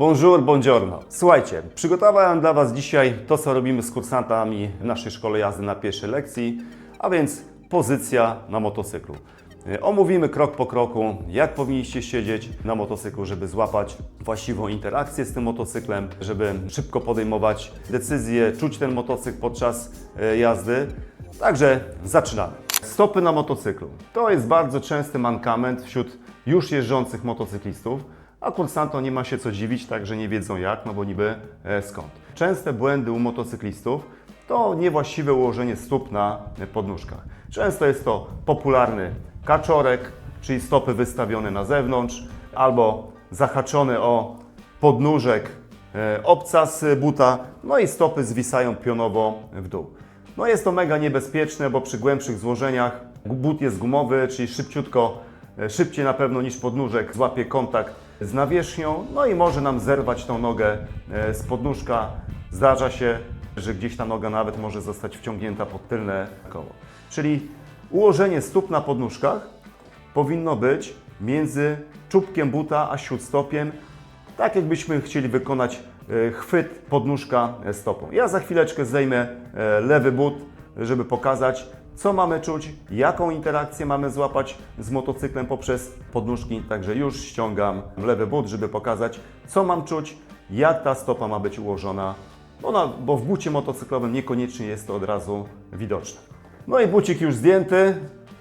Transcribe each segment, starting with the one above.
Bonjour, buongiorno. Słuchajcie, przygotowałem dla Was dzisiaj to, co robimy z kursantami w naszej szkole jazdy na pierwszej lekcji, a więc pozycja na motocyklu. E, Omówimy krok po kroku, jak powinniście siedzieć na motocyklu, żeby złapać właściwą interakcję z tym motocyklem, żeby szybko podejmować decyzje, czuć ten motocykl podczas e, jazdy. Także zaczynamy. Stopy na motocyklu. To jest bardzo częsty mankament wśród już jeżdżących motocyklistów, a kursantom nie ma się co dziwić, także nie wiedzą jak, no bo niby e, skąd. Częste błędy u motocyklistów to niewłaściwe ułożenie stóp na e, podnóżkach. Często jest to popularny kaczorek, czyli stopy wystawione na zewnątrz, albo zahaczone o podnóżek e, obcas buta, no i stopy zwisają pionowo w dół. No jest to mega niebezpieczne, bo przy głębszych złożeniach but jest gumowy, czyli szybciutko, szybciej na pewno niż podnóżek złapie kontakt z nawierzchnią, no i może nam zerwać tą nogę e, z podnóżka. Zdarza się, że gdzieś ta noga nawet może zostać wciągnięta pod tylne koło. Czyli ułożenie stóp na podnóżkach powinno być między czubkiem buta a śródstopiem, tak jakbyśmy chcieli wykonać e, chwyt podnóżka e, stopą. Ja za chwileczkę zdejmę lewy but, żeby pokazać, co mamy czuć, jaką interakcję mamy złapać z motocyklem poprzez podnóżki. Także już ściągam lewy but, żeby pokazać, co mam czuć, jak ta stopa ma być ułożona, Ona, bo w bucie motocyklowym niekoniecznie jest to od razu widoczne. No i bucik już zdjęty.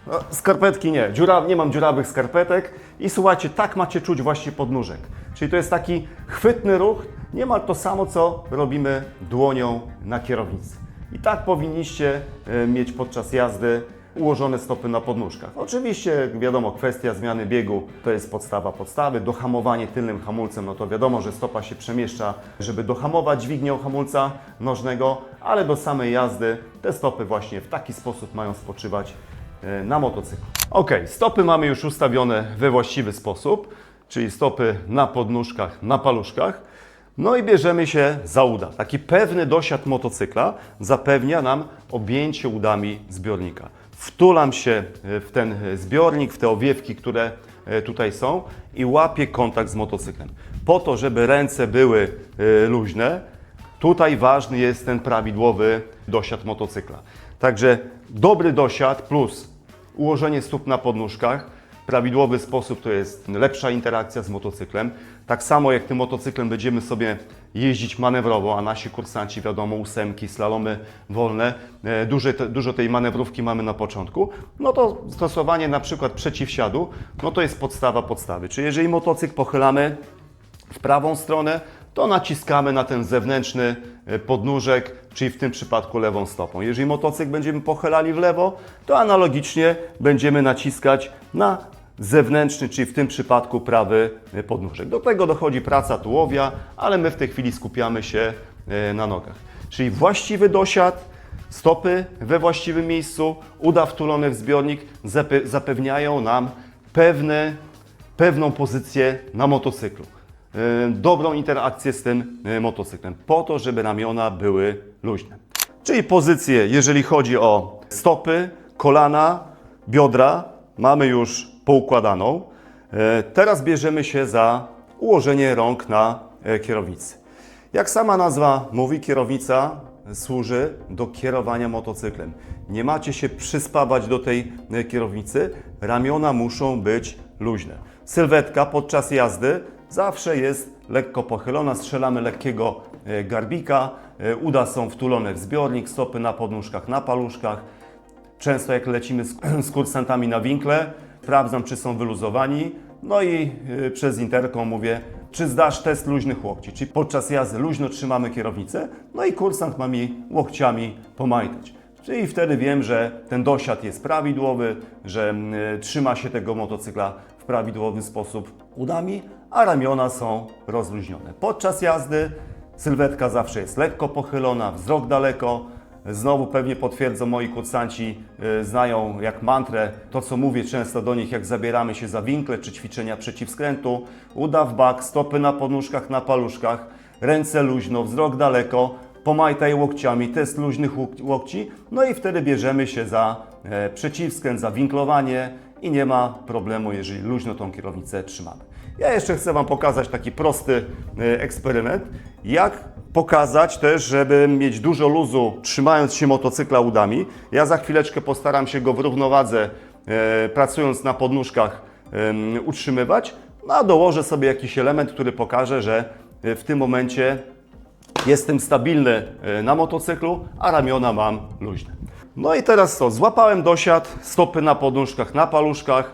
No, skarpetki nie, Dziura, nie mam dziurawych skarpetek i słuchajcie, tak macie czuć właśnie podnóżek. Czyli to jest taki chwytny ruch, niemal to samo, co robimy dłonią na kierownicy. I tak powinniście e, mieć podczas jazdy ułożone stopy na podnóżkach. Oczywiście, wiadomo, kwestia zmiany biegu to jest podstawa podstawy. Dohamowanie tylnym hamulcem, no to wiadomo, że stopa się przemieszcza, żeby dohamować dźwignią hamulca nożnego, ale do samej jazdy te stopy właśnie w taki sposób mają spoczywać e, na motocyklu. Ok, stopy mamy już ustawione we właściwy sposób, czyli stopy na podnóżkach, na paluszkach. No i bierzemy się za uda. Taki pewny dosiad motocykla zapewnia nam objęcie udami zbiornika. Wtulam się e, w ten zbiornik, w te owiewki, które e, tutaj są i łapię kontakt z motocyklem. Po to, żeby ręce były e, luźne, tutaj ważny jest ten prawidłowy dosiad motocykla. Także dobry dosiad plus ułożenie stóp na podnóżkach, prawidłowy sposób to jest lepsza interakcja z motocyklem. Tak samo jak tym motocyklem będziemy sobie jeździć manewrowo, a nasi kursanci, wiadomo, ósemki, slalomy wolne, e, dużo, te, dużo tej manewrówki mamy na początku, no to stosowanie na przykład przeciwsiadu, no to jest podstawa podstawy. Czyli jeżeli motocykl pochylamy w prawą stronę, to naciskamy na ten zewnętrzny e, podnóżek, czyli w tym przypadku lewą stopą. Jeżeli motocykl będziemy pochylali w lewo, to analogicznie będziemy naciskać na zewnętrzny, czyli w tym przypadku prawy podnóżek. Do tego dochodzi praca tułowia, ale my w tej chwili skupiamy się e, na nogach. Czyli właściwy dosiad, stopy we właściwym miejscu, uda wtulone w zbiornik zape- zapewniają nam pewne pewną pozycję na motocyklu. E, Dobrą interakcję z tym e, motocyklem, po to, żeby ramiona były luźne. Czyli pozycję, jeżeli chodzi o stopy, kolana, biodra, mamy już poukładaną. E, Teraz bierzemy się za ułożenie rąk na e, kierownicy. Jak sama nazwa mówi, kierownica służy do kierowania motocyklem. Nie macie się przyspawać do tej e, kierownicy, ramiona muszą być luźne. Sylwetka podczas jazdy zawsze jest lekko pochylona, strzelamy lekkiego garbika, uda są wtulone w zbiornik, stopy na podnóżkach, na paluszkach. Często jak lecimy z kursantami na winkle, sprawdzam, czy są wyluzowani, no i y, przez interkom mówię, czy zdasz test luźnych łokci, czyli podczas jazdy luźno trzymamy kierownicę, no i kursant ma mi łokciami pomajtać. Czyli wtedy wiem, że ten dosiad jest prawidłowy, że y, trzyma się tego motocykla w prawidłowy sposób udami, a ramiona są rozluźnione. Podczas jazdy sylwetka zawsze jest lekko pochylona, wzrok daleko, Znowu pewnie potwierdzą moi kursanci, y, znają jak mantrę to, co mówię często do nich, jak zabieramy się za winkle czy ćwiczenia przeciwskrętu. Uda w bak, stopy na podnóżkach, na paluszkach, ręce luźno, wzrok daleko, pomajtaj łokciami, test luźnych łok- łokci, no i wtedy bierzemy się za e, przeciwskręt, za winklowanie i nie ma problemu, jeżeli luźno tą kierownicę trzymamy. Ja jeszcze chcę Wam pokazać taki prosty e, eksperyment, jak pokazać też, żeby mieć dużo luzu trzymając się motocykla udami. Ja za chwileczkę postaram się go w równowadze, e, pracując na podnóżkach, em, utrzymywać, no a dołożę sobie jakiś element, który pokaże, że w tym momencie Jestem stabilny na motocyklu, a ramiona mam luźne. No i teraz co? Złapałem dosiad, stopy na podnóżkach, na paluszkach,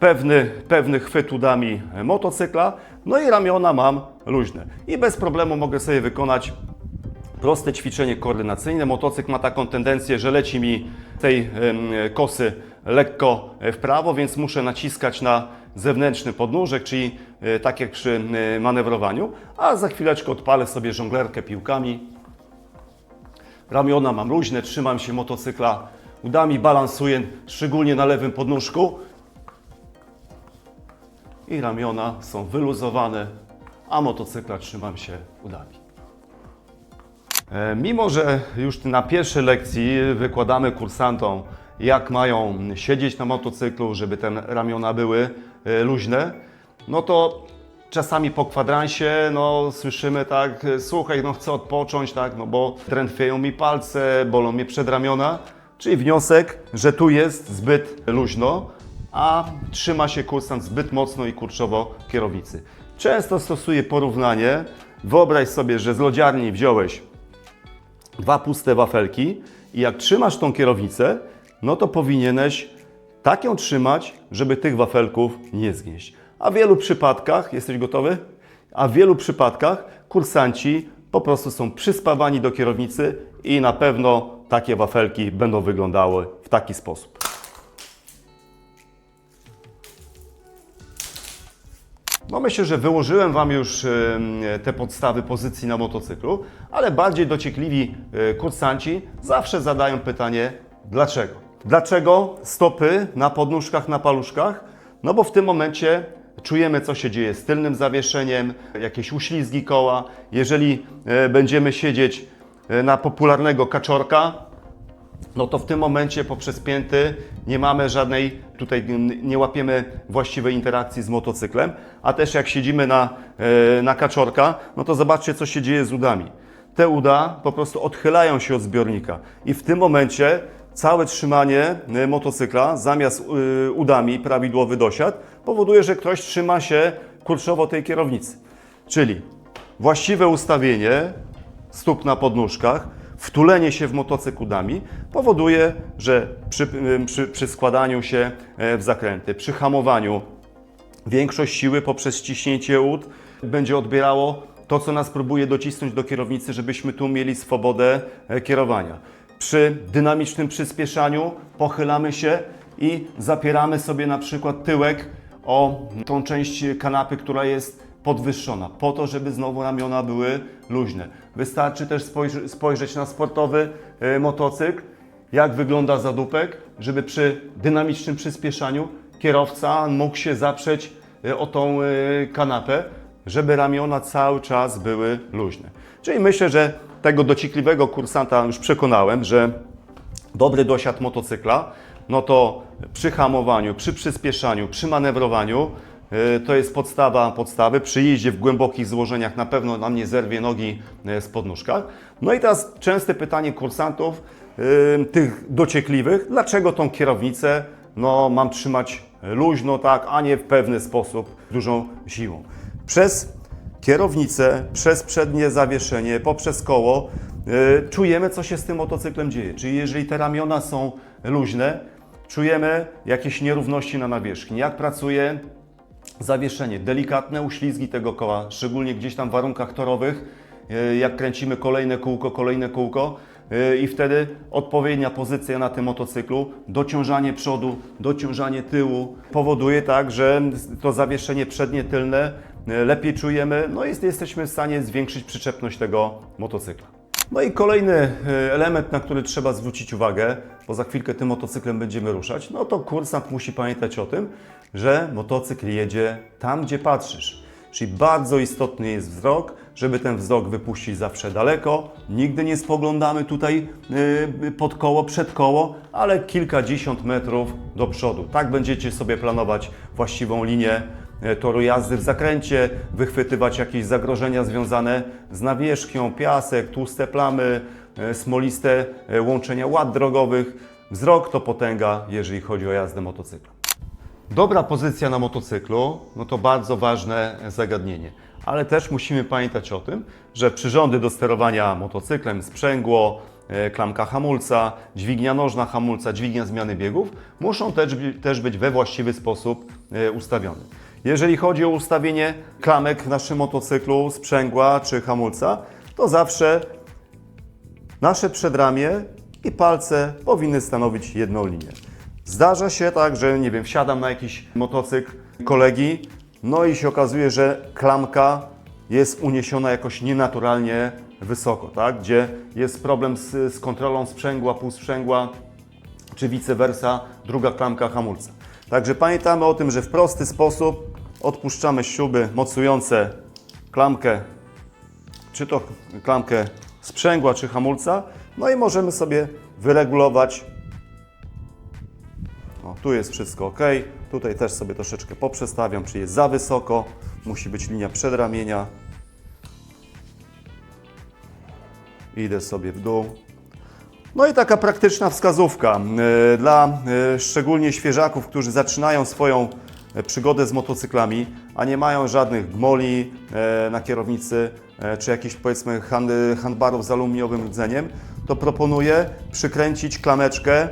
pewny, pewny chwyt udami motocykla, no i ramiona mam luźne. I bez problemu mogę sobie wykonać proste ćwiczenie koordynacyjne. Motocykl ma taką tendencję, że leci mi tej kosy lekko w prawo, więc muszę naciskać na zewnętrzny podnóżek, czyli e, tak jak przy manewrowaniu, a za chwileczkę odpalę sobie żonglerkę piłkami. Ramiona mam luźne, trzymam się motocykla udami, balansuję, szczególnie na lewym podnóżku. I ramiona są wyluzowane, a motocykla trzymam się udami. E, Mimo, że już na pierwszej lekcji wykładamy kursantom, jak mają siedzieć na motocyklu, żeby te ramiona były e, luźne, no to czasami po kwadransie no, słyszymy tak, e, słuchaj, no chcę odpocząć, tak, no bo drętwieją mi palce, bolą mnie przedramiona, czyli wniosek, że tu jest zbyt luźno, a trzyma się kursant zbyt mocno i kurczowo kierownicy. Często stosuję porównanie, wyobraź sobie, że z lodziarni wziąłeś dwa puste wafelki i jak trzymasz tą kierownicę, no to powinieneś tak ją trzymać, żeby tych wafelków nie zgnieść. A w wielu przypadkach, jesteś gotowy? A w wielu przypadkach kursanci po prostu są przyspawani do kierownicy i na pewno takie wafelki będą wyglądały w taki sposób. No myślę, że wyłożyłem Wam już te podstawy pozycji na motocyklu, ale bardziej dociekliwi e, kursanci zawsze zadają pytanie dlaczego? Dlaczego stopy na podnóżkach, na paluszkach? No bo w tym momencie czujemy co się dzieje z tylnym zawieszeniem, jakieś uślizgi koła. Jeżeli e, będziemy siedzieć e, na popularnego kaczorka, no to w tym momencie poprzez pięty nie mamy żadnej, tutaj nie łapiemy właściwej interakcji z motocyklem, a też jak siedzimy na, e, na kaczorka, no to zobaczcie co się dzieje z udami. Te uda po prostu odchylają się od zbiornika i w tym momencie całe trzymanie e, motocykla zamiast e, udami prawidłowy dosiad powoduje, że ktoś trzyma się kurczowo tej kierownicy. Czyli właściwe ustawienie stóp na podnóżkach, wtulenie się w motocykl udami powoduje, że przy, przy, przy składaniu się e, w zakręty, przy hamowaniu większość siły poprzez ściśnięcie ud będzie odbierało to, co nas próbuje docisnąć do kierownicy, żebyśmy tu mieli swobodę e, kierowania. Przy dynamicznym przyspieszaniu pochylamy się i zapieramy sobie na przykład tyłek o tą część kanapy, która jest podwyższona, po to, żeby znowu ramiona były luźne. Wystarczy też spojrzeć na sportowy e, motocykl, jak wygląda zadupek, żeby przy dynamicznym przyspieszaniu kierowca mógł się zaprzeć e, o tą e, kanapę, żeby ramiona cały czas były luźne. Czyli myślę, że tego dociekliwego kursanta już przekonałem, że dobry dosiad motocykla, no to przy hamowaniu, przy przyspieszaniu, przy manewrowaniu to jest podstawa podstawy. Przy jeździe w głębokich złożeniach na pewno nam nie zerwie nogi y, z podnóżkach. No i teraz częste pytanie kursantów, y, tych dociekliwych, dlaczego tą kierownicę no, mam trzymać luźno, tak, a nie w pewny sposób dużą siłą. Przez kierownicę, przez przednie zawieszenie, poprzez koło czujemy, co się z tym motocyklem dzieje. Czyli jeżeli te ramiona są luźne, czujemy jakieś nierówności na nawierzchni. Jak pracuje zawieszenie, delikatne uślizgi tego koła, szczególnie gdzieś tam w warunkach torowych, y, jak kręcimy kolejne kółko, kolejne kółko y, i wtedy odpowiednia pozycja na tym motocyklu, dociążanie przodu, dociążanie tyłu powoduje tak, że to zawieszenie przednie, tylne y, lepiej czujemy, no i jesteśmy w stanie zwiększyć przyczepność tego motocykla. No i kolejny e, element, na który trzeba zwrócić uwagę, bo za chwilkę tym motocyklem będziemy ruszać, no to kursant musi pamiętać o tym, że motocykl jedzie tam, gdzie patrzysz. Czyli bardzo istotny jest wzrok, żeby ten wzrok wypuścić zawsze daleko. Nigdy nie spoglądamy tutaj yy, pod koło, przed koło, ale kilkadziesiąt metrów do przodu. Tak będziecie sobie planować właściwą linię e, toru jazdy w zakręcie, wychwytywać jakieś zagrożenia związane z nawierzchnią, piasek, tłuste plamy, e, smoliste e, łączenia ład drogowych. Wzrok to potęga, jeżeli chodzi o jazdę motocyklem. Dobra pozycja na motocyklu, no to bardzo ważne zagadnienie. Ale też musimy pamiętać o tym, że przyrządy do sterowania motocyklem, sprzęgło, e, klamka hamulca, dźwignia nożna hamulca, dźwignia zmiany biegów muszą też, też być we właściwy sposób e, ustawione. Jeżeli chodzi o ustawienie klamek w naszym motocyklu, sprzęgła czy hamulca, to zawsze Nasze przedramię i palce powinny stanowić jedną linię. Zdarza się tak, że nie wiem, wsiadam na jakiś motocykl kolegi, no i się okazuje, że klamka jest uniesiona jakoś nienaturalnie wysoko, tak? Gdzie jest problem z, z kontrolą sprzęgła, półsprzęgła, czy vice versa, druga klamka hamulca. Także pamiętamy o tym, że w prosty sposób odpuszczamy śruby mocujące klamkę czy to klamkę sprzęgła, czy hamulca. No i możemy sobie wyregulować. O, tu jest wszystko ok. Tutaj też sobie troszeczkę poprzestawiam, czy jest za wysoko. Musi być linia przedramienia. Idę sobie w dół. No i taka praktyczna wskazówka e, dla e, szczególnie świeżaków, którzy zaczynają swoją przygodę z motocyklami, a nie mają żadnych gmoli e, na kierownicy, e, czy jakichś powiedzmy hand, handbarów z aluminiowym rdzeniem, to proponuję przykręcić klameczkę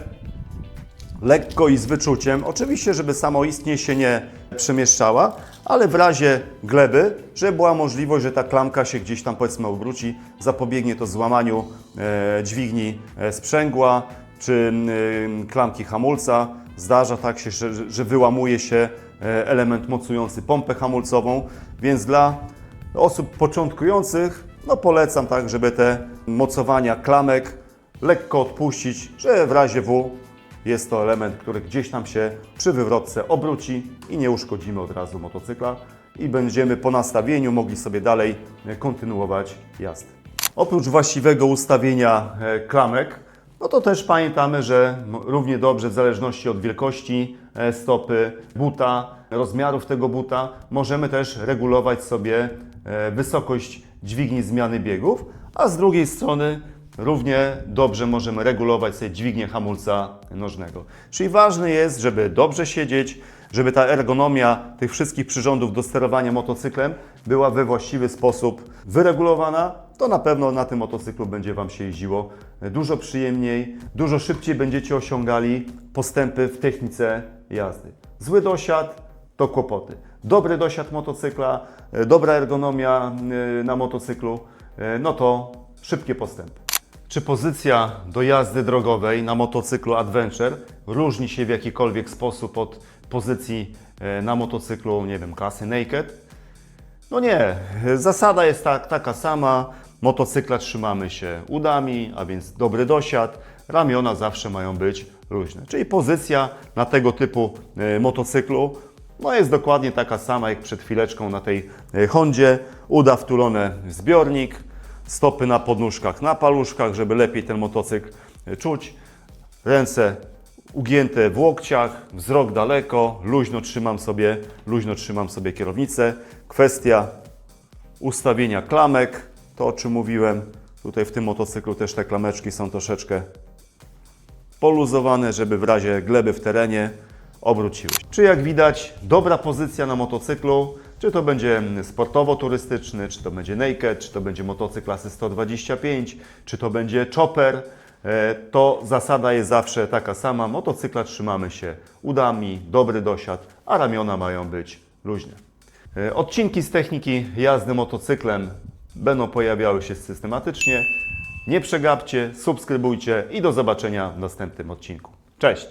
lekko i z wyczuciem. Oczywiście, żeby samoistnie się nie przemieszczała, ale w razie gleby, żeby była możliwość, że ta klamka się gdzieś tam powiedzmy obróci, zapobiegnie to złamaniu e, dźwigni e, sprzęgła czy e, klamki hamulca. Zdarza tak się, że, że wyłamuje się e, element mocujący pompę hamulcową, więc dla osób początkujących no polecam tak, żeby te mocowania klamek lekko odpuścić, że w razie W jest to element, który gdzieś tam się przy wywrotce obróci i nie uszkodzimy od razu motocykla i będziemy po nastawieniu mogli sobie dalej e, kontynuować jazdę. Oprócz właściwego ustawienia e, klamek, no to też pamiętamy, że równie dobrze w zależności od wielkości e, stopy, buta, rozmiarów tego buta, możemy też regulować sobie e, wysokość dźwigni zmiany biegów, a z drugiej strony równie dobrze możemy regulować sobie dźwignię hamulca nożnego. Czyli ważne jest, żeby dobrze siedzieć, żeby ta ergonomia tych wszystkich przyrządów do sterowania motocyklem była we właściwy sposób wyregulowana, to na pewno na tym motocyklu będzie Wam się jeździło dużo przyjemniej, dużo szybciej będziecie osiągali postępy w technice jazdy. Zły dosiad to kłopoty. Dobry dosiad motocykla, e, dobra ergonomia e, na motocyklu, e, no to szybkie postępy. Czy pozycja do jazdy drogowej na motocyklu Adventure różni się w jakikolwiek sposób od pozycji na motocyklu, nie wiem, klasy Naked? No nie, zasada jest tak, taka sama. Motocykla trzymamy się udami, a więc dobry dosiad. Ramiona zawsze mają być luźne. Czyli pozycja na tego typu e, motocyklu no jest dokładnie taka sama jak przed chwileczką na tej e, Hondzie. Uda wtulone w zbiornik, stopy na podnóżkach, na paluszkach, żeby lepiej ten motocykl e, czuć. Ręce ugięte w łokciach, wzrok daleko, luźno trzymam sobie, luźno trzymam sobie kierownicę. Kwestia ustawienia klamek, to o czym mówiłem. Tutaj w tym motocyklu też te klameczki są troszeczkę poluzowane, żeby w razie gleby w terenie obróciły. się. Czy jak widać, dobra pozycja na motocyklu, czy to będzie sportowo-turystyczny, czy to będzie naked, czy to będzie motocykl klasy 125, czy to będzie chopper, e, to zasada jest zawsze taka sama. Motocykla trzymamy się udami, dobry dosiad, a ramiona mają być luźne. E, Odcinki z techniki jazdy motocyklem będą pojawiały się systematycznie. Nie przegapcie, subskrybujcie i do zobaczenia w następnym odcinku. Cześć!